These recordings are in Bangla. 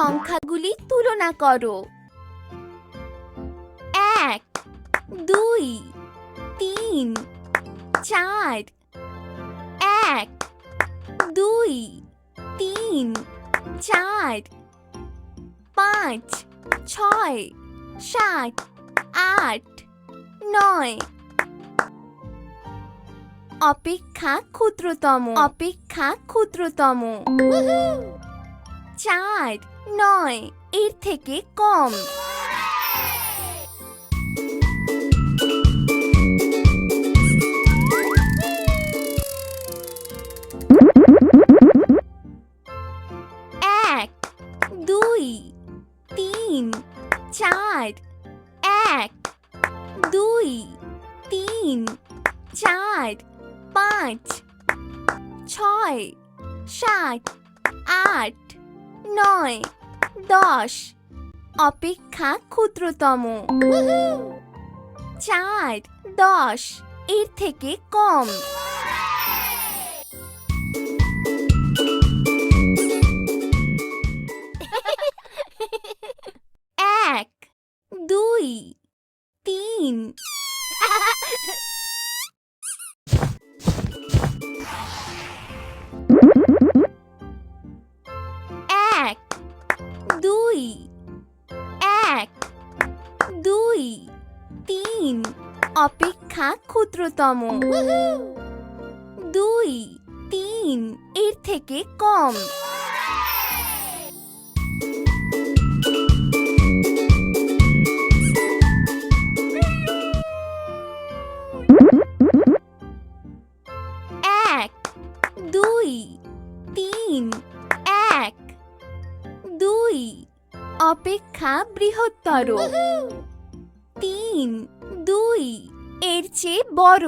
সংখ্যাগুলি তুলনা করো। এক, দুই, তিন, চার, এক, দুই, তিন, চার, পাঁচ, ছয়, সাত, আট, নয়। অপেক্ষা ক্ষুদ্রতম। অপেক্ষা ক্ষুদ্রতম। চার নয়, এর থেকে কম। এক, দুই, তিন, চার, এক, দুই, তিন, চার, পাঁচ, ছয়, সাত, আট, নয়। দশ। অপেক্ষা ক্ষুদ্রতম। চার দশ। এর থেকে কম। এক দুই তিন। অপেক্ষা ক্ষুদ্রতম। দুই তিন এর থেকে কম। বৃহত্তর। তিন দুই এর চেয়ে বড়।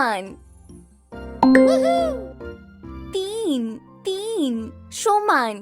সমান। তিন তিন সমান।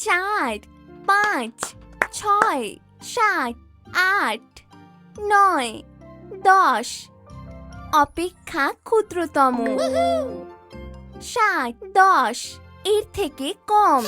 চার পাঁচ ছয় সাত আট নয় দশ। অপেক্ষা ক্ষুদ্রতম। সাত দশ এর থেকে কম।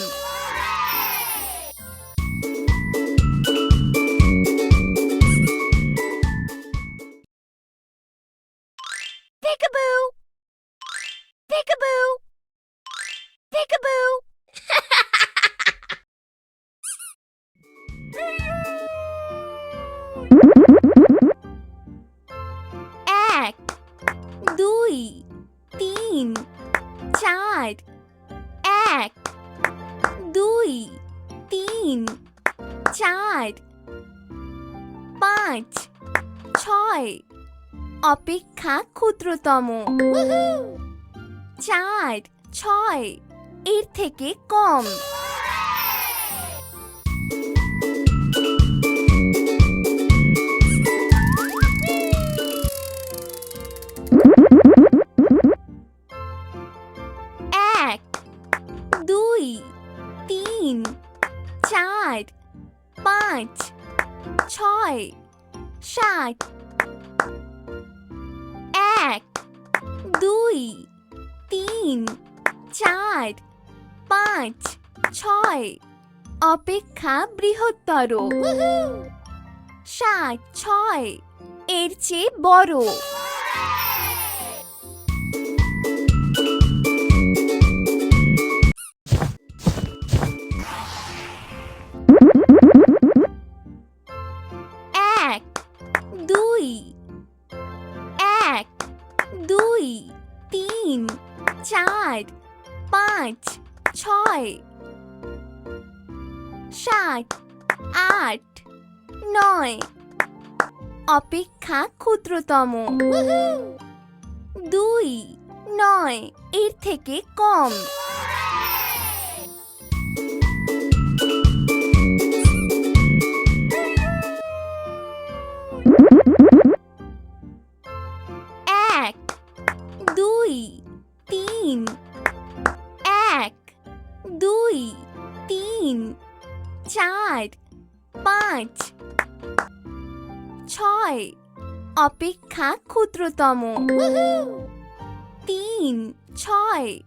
অপেক্ষা ক্ষুদ্রতম। চার ছয় এর থেকে কম। এক দুই তিন চার পাঁচ ছয় সাত পাঁচ, ছয়, অপেক্ষা বৃহত্তর। সাত, ছয়, এর চেয়ে বড়। এক, দুই এক, দুই চার, পাঁচ ছয় সাত আট নয়। অপেক্ষা ক্ষুদ্রতম। দুই নয় এর থেকে কম। পাঁচ। ছয়। অপেক্ষা ক্ষুদ্রতম। তিন। ছয়।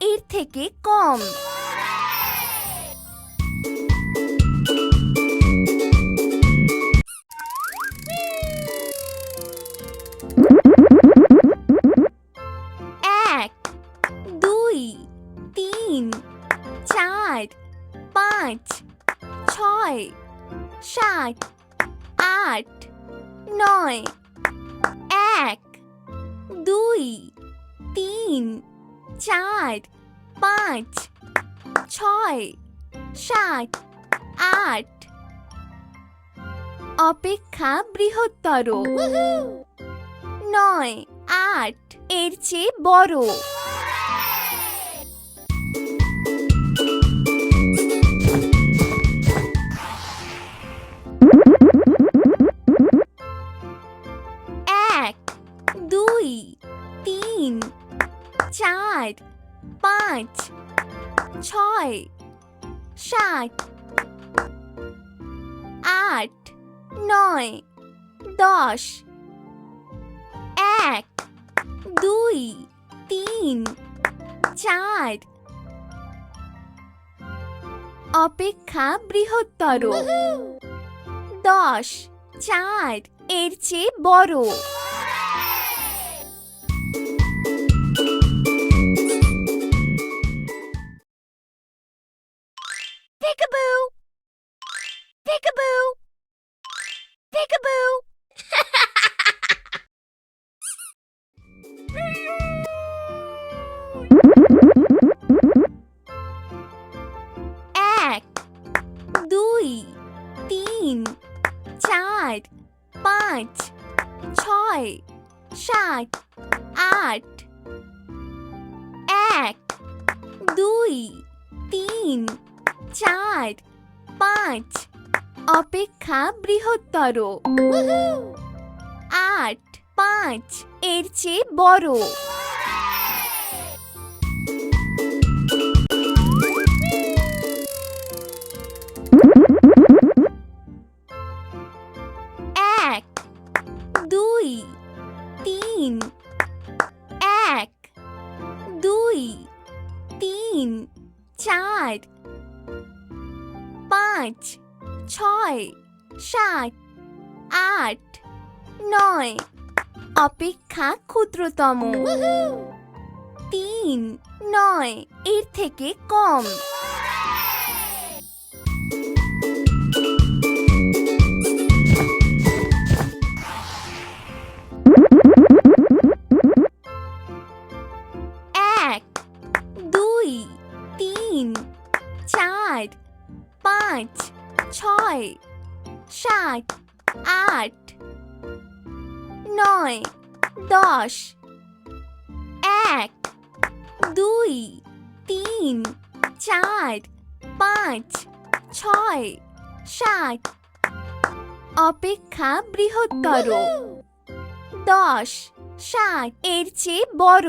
এর থেকে কম। সাত আট নয় এক দুই তিন চার পাঁচ ছয় সাত আট। অপেক্ষা বৃহত্তর। নয় আট এর চেয়ে বড়। তিন চার পাঁচ ছয় সাত আট নয় দশ এক দুই তিন চার। অপেক্ষা বৃহত্তর। দশ চার এর চেয়ে বড়। পাঁচ, ছয়, সাত, আট, এক, দুই, তিন, চার, পাঁচ। অপেক্ষা বৃহত্তর। আট, পাঁচ এর চেয়ে বড়। তিন চার পাঁচ ছয় সাত আট নয়। অপেক্ষা ক্ষুদ্রতম। তিন নয় এর থেকে কম। নয় দশ এক দুই তিন চার পাঁচ ছয় সাত। অপেক্ষা বৃহত্তর। দশ সাত এর চেয়ে বড়।